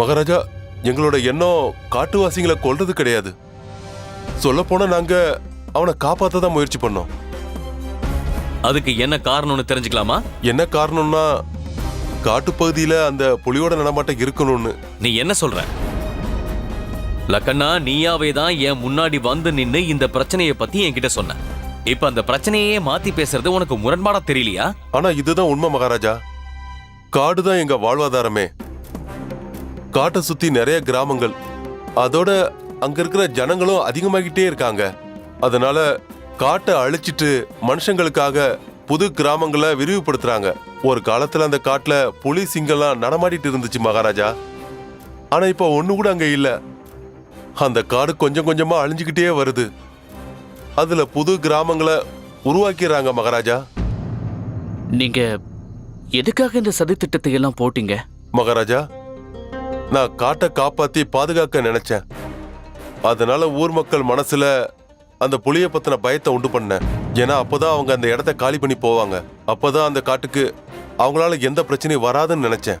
மகாராஜா எங்களோட எண்ணம் காட்டுவாசிங்களை கொல்றது கிடையாது. சொல்லப் போனா நாங்க அவனை காப்பாத்த தான் முயற்சி பண்ணோம். அதுக்கு என்ன காரணம்னு தெரிஞ்சுக்கலாமா? என்ன காரணம்னா காட்டுப்பகுதியில அந்த புலியோட நடமாட்டம் இருக்கணும்னு. நீ என்ன சொல்ற? லக்கண்ணா நீயாவே தான் என் முன்னாடி வந்து நின்னு இந்த பிரச்சனையை பத்தி என்கிட்ட சொன்ன. இப்ப அந்த பிரச்சனையே மாத்தி பேசுறது உனக்கு முரண்பாடா தெரியலையா? ஆனா இதுதான் உண்மை மகாராஜா. காடு தான் எங்க வாழ்வாதாரமே. காட்டை சுத்தி நிறைய கிராமங்கள். அதோட அங்க இருக்கிற ஜனங்களும் அதிகமாகிட்டே இருக்காங்க. அதனால காட்டை அழிச்சிட்டு மனுஷங்களுக்காக புது கிராமங்களை விரிவுபடுத்துறாங்க. ஒரு காலத்துல அந்த காட்டுல புலி சிங்கம்லாம் நடமாடிட்டு இருந்துச்சு மகாராஜா. ஆனா இப்ப ஒண்ணு கூட அங்க இல்ல. அந்த காடு கொஞ்சம் கொஞ்சமா அழிஞ்சுக்கிட்டே வருது. அதுல புது கிராமங்களை உருவாக்கிறாங்க மகாராஜா. நீங்க எதுக்காக இந்த சதி திட்டத்தை எல்லாம் போட்டீங்க? மகாராஜா நான் காட்டை காப்பாத்தி பாதுகாக்க நினைச்சேன். அதனால ஊர் மக்கள் மனசுல அந்த புளிய பத்தின பயத்தை உண்டு பண்ணேன். ஏன்னா அப்பதான் அவங்க அந்த இடத்த காலி பண்ணி போவாங்க. அப்பதான் அந்த காட்டுக்கு அவங்களால எந்த பிரச்சனையும் வராதுன்னு நினைச்சேன்.